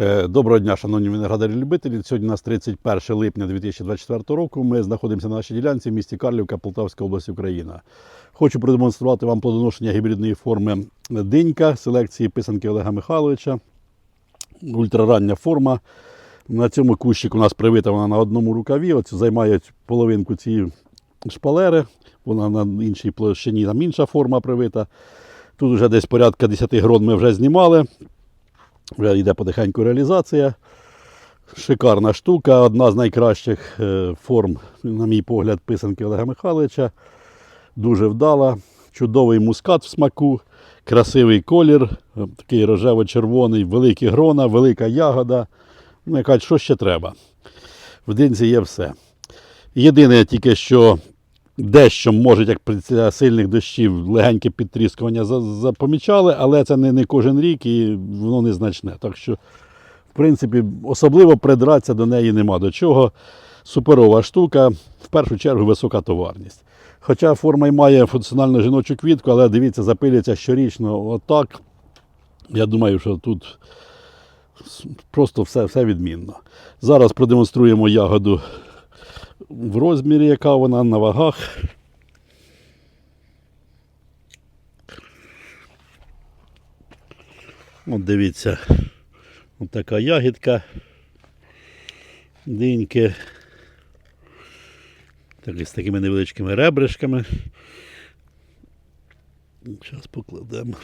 Е, Доброго дня, шановні виноградарі-любителі. Сьогодні у нас 31 липня 2024 року. Ми знаходимося на нашій ділянці в місті Карлівка, Полтавська область, Україна. Хочу продемонструвати вам плодоношення гібридної форми динька селекції писанки Олега Михайловича. Ультрарання форма. На цьому кущику у нас привита вона на одному рукаві. Оце займає половинку цієї шпалери. Вона на іншій площині, там інша форма привита. Тут вже десь порядка 10 грон ми вже знімали. Вже йде потихеньку реалізація. Шикарна штука, одна з найкращих е, форм, на мій погляд, писанки Олега Михайловича. Дуже вдала. Чудовий мускат в смаку, красивий колір, е, такий рожево-червоний, великі грона, велика ягода. Ну, я кажу, що ще треба. В динці є все. Єдине тільки, що дещо можуть, як після сильних дощів, легеньке підтріскування запомічали, але це не, не кожен рік і воно незначне. Так що, в принципі, особливо придратися до неї нема до чого. Суперова штука, в першу чергу висока товарність. Хоча форма й має функціональну жіночу квітку, але дивіться, запилюється щорічно отак. Я думаю, що тут просто все, все відмінно. Зараз продемонструємо ягоду в розмірі, яка вона на вагах. От дивіться, от така ягідка. Диньки. Так, з такими невеличкими ребришками. Зараз покладемо.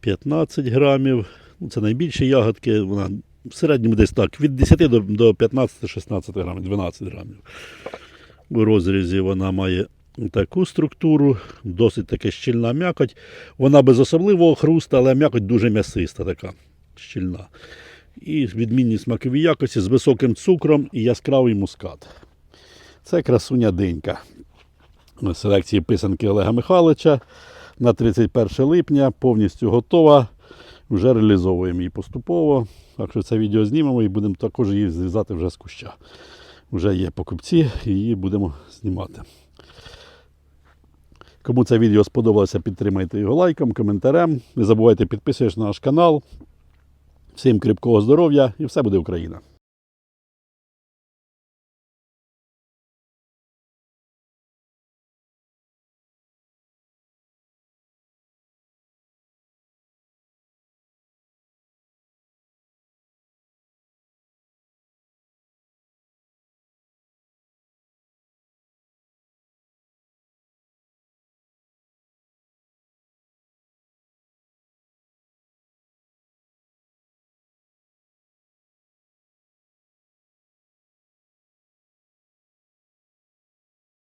15 грамів. Ну, це найбільші ягодки. Вона в середньому десь так, від 10 до, до 15-16 грамів, 12 грамів. У розрізі вона має таку структуру, досить таки щільна м'якоть. Вона без особливого хруста, але м'якоть дуже м'ясиста така, щільна. І відмінні смакові якості з високим цукром і яскравий мускат. Це красуня динька. Селекції писанки Олега Михайловича на 31 липня повністю готова. Вже реалізовуємо її поступово. Так що це відео знімемо і будемо також її зв'язати вже з куща. Вже є покупці, і її будемо знімати. Кому це відео сподобалося, підтримайте його лайком, коментарем. Не забувайте підписуватися на наш канал. Всім кріпкого здоров'я і все буде Україна!